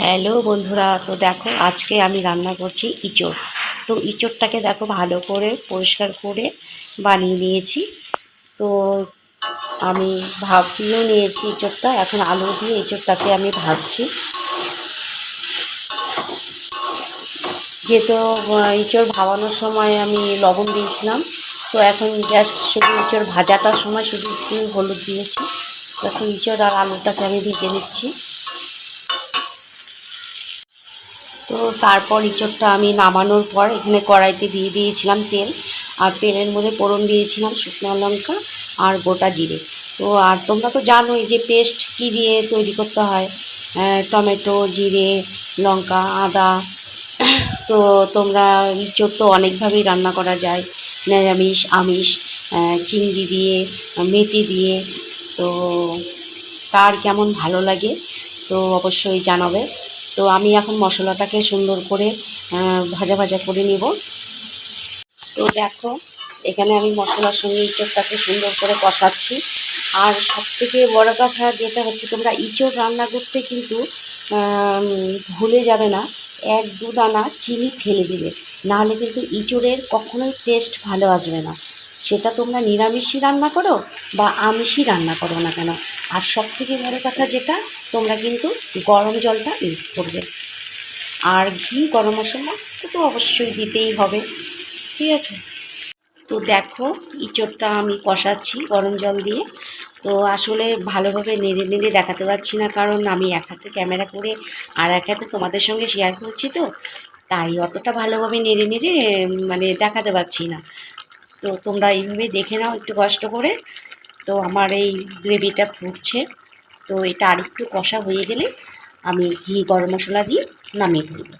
Hello বন্ধুরা, তো দেখো আজকে আমি রান্না করছি ইঁচড়। তো ইঁচড়টাকে দেখো ভালো করে পরিষ্কার করে বানিয়ে নিয়েছি। তো আমি ভাপিয়েও নিয়েছি ইঁচড়টা, এখন আলু দিয়ে ইঁচড়টাকে আমি ভাজছি। যেহেতু ইঁচড় ভাবানোর সময় আমি লবণ দিয়েছিলাম, তো এখন জাস্ট শুধু ইঁচড় ভাজাটার সময় শুধু একটু হলুদ দিয়েছি। এখন ইঁচড় আর আলুটাকে আমি ভেজে নিচ্ছি। তো তারপর ইঁচড়টা আমি নামানোর পর এখানে কড়াইতে দিয়ে দিয়েছিলাম তেল। আর তেলের মধ্যে ফোড়ন দিয়েছিলাম, শুকনো লঙ্কা আর গোটা জিরে। তো আর তোমরা তো জানোই যে পেস্ট কী দিয়ে তৈরি করতে হয়। টমেটো, জিরে, লঙ্কা, আদা। তো তোমরা ইঁচড় তো অনেকভাবেই রান্না করা যায়। নিরামিষ, আমিষ চিংড়ি দিয়ে, মেটে দিয়ে। তো কার কেমন ভালো লাগে তো অবশ্যই জানাবে। তো আমি এখন মশলাটাকে সুন্দর করে ভাজা ভাজা করে নেব। তো দেখো, এখানে আমি মশলার সঙ্গে ইঁচড়টাকে সুন্দর করে কষাচ্ছি। আর সব থেকে বড়ো কথা যেটা হচ্ছে, তোমরা ইঁচড় রান্না করতে কিন্তু ভুলে যাবে না, এক দু দানা চিনি ঠেলে দিবে। নাহলে কিন্তু ইঁচড়ের কখনোই টেস্ট ভালো আসবে না। সেটা তোমরা নিরামিষই রান্না করো বা আমিষই রান্না করো না কেন। আর সব থেকে বড়ো কথা যেটা, তোমরা কিন্তু গরম জলটা ইউজ করবে। আর ঘি, গরম মশলা তো অবশ্যই দিতেই হবে। ঠিক আছে? তো দেখো, ইঁচড়টা আমি কষাচ্ছি গরম জল দিয়ে। তো আসলে ভালোভাবে নেড়ে নেড়ে দেখাতে পারছি না, কারণ আমি এক হাতে ক্যামেরা করে আর এক হাতে তোমাদের সঙ্গে শেয়ার করছি তো। তাই অতটা ভালোভাবে নেড়ে নেড়ে মানে দেখাতে পারছি না। তো তোমরা এইভাবেই দেখে নাও, একটু কষ্ট করে। তো আমার এই গ্রেভিটা ফুটছে। তো এটা আরেকটু কষা হয়ে গেলে আমি ঘি, গরম মশলা দিয়ে নামিয়ে ফেলব।